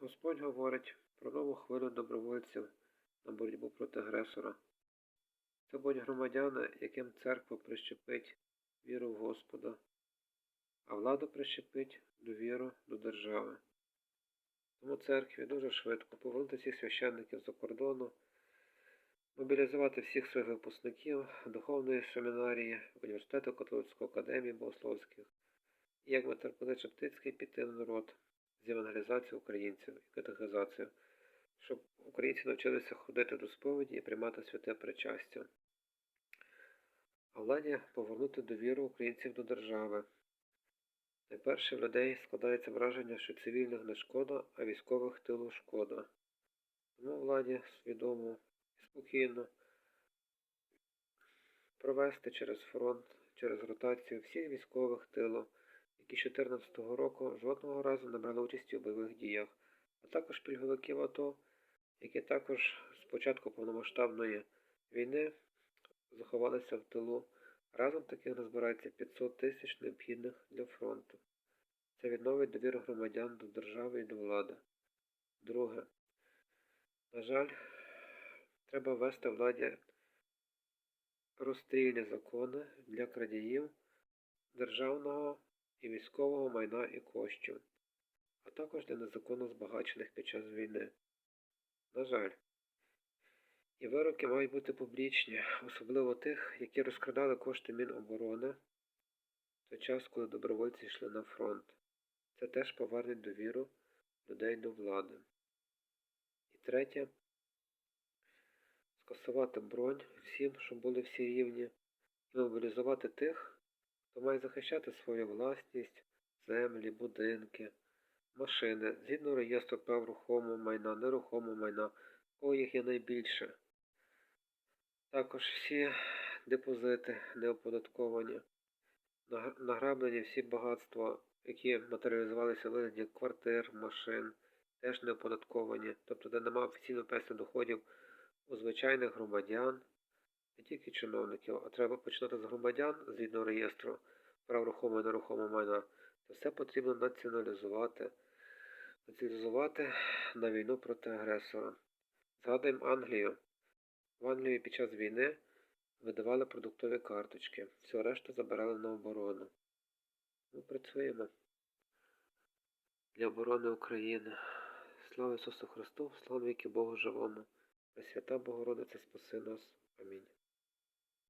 Господь говорить про нову хвилю добровольців на боротьбу проти агресора. Це будуть громадяни, яким церква прищепить віру в Господа, а влада прищепить довіру до держави. Тому церкві дуже швидко повернути всіх священників за кордону, мобілізувати всіх своїх випускників духовної семінарії, університету католицької академії богословських, і як митрополит Шептицький піти на народ з евангелізацією українців і катехизацією, щоб українці навчилися ходити до сповіді і приймати святе причастя. А владі повернути довіру українців до держави. Найперше в людей складається враження, що цивільних не шкода, а військових тилу шкода. Тому владі свідомо і спокійно провести через фронт, через ротацію всіх військових тилу, які з 2014 року жодного разу не брали участі у бойових діях, а також пільговиків АТО, які також з початку повномасштабної війни заховалися в тилу. Разом таких назбирається 500 тисяч необхідних для фронту. Це відновить довіру громадян до держави і до влади. Друге. На жаль, треба ввести владі розстрільні закони для крадіїв державного і військового майна і коштів, а також для незаконно збагачених під час війни. На жаль, і вироки мають бути публічні, особливо тих, які розкрадали кошти Міноборони в той час, коли добровольці йшли на фронт. Це теж повернеть довіру людей до влади. І третє скасувати бронь всім, щоб були всі рівні, і мобілізувати тих, хто має захищати свою власність, землі, будинки, машини, згідно реєстру прав рухомого майна, нерухомого майна, кого їх є найбільше. Також всі депозити неоподатковані, награблені всі багатства, які матеріалізувалися в вигляді квартир, машин, теж не оподатковані, тобто де немає офіційно песних доходів у звичайних громадян, не тільки чиновників, а треба починати з громадян згідно реєстру прав рухомого і нерухомого майна. Це все потрібно націоналізувати, націоналізувати на війну проти агресора. Згадуємо Англію. В Англії під час війни видавали продуктові карточки, всю решту забирали на оборону. Ми працюємо для оборони України. Слава Ісусу Христу, слава віки Богу живому. Пресвята Богородиця, спаси нас. Амінь.